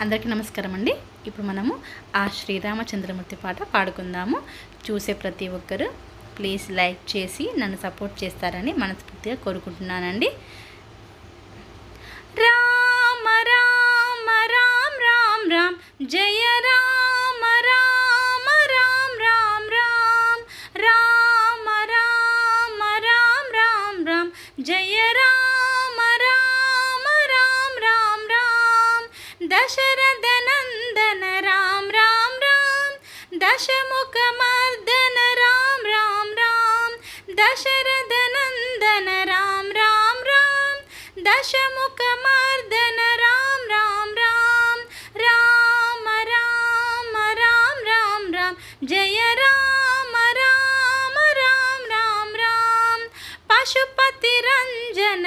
అందరికీ నమస్కారం అండి ఇప్పుడు మనము ఆ శ్రీరామచంద్రమూర్తి పాట పాడుకుందాము చూసే ప్రతి ఒక్కరు ప్లీజ్ లైక్ చేసి నన్ను సపోర్ట్ చేస్తారని మనస్ఫూర్తిగా కోరుకుంటున్నానండి రామ రామ రామ్ రామ్ రామ్ జయ రామ రామ రామ్ రామ్ రామ్ రామ రామ రామ్ రామ్ రామ్ జయ రామ రామ దశరథ నందన రామ రామ రామ దశముఖ మర్దన రామ రామ రామ దశరథ నందన రామ రామ రామ దశముఖ మర్దన రామ రామ రామ రామ రామ రామ రామ రామ జయ రామ రామ రామ రామ రామ పశుపతి రంజన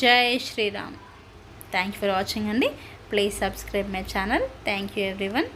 జై Shriram. Thank you for watching అండి. Please subscribe my channel thank you everyone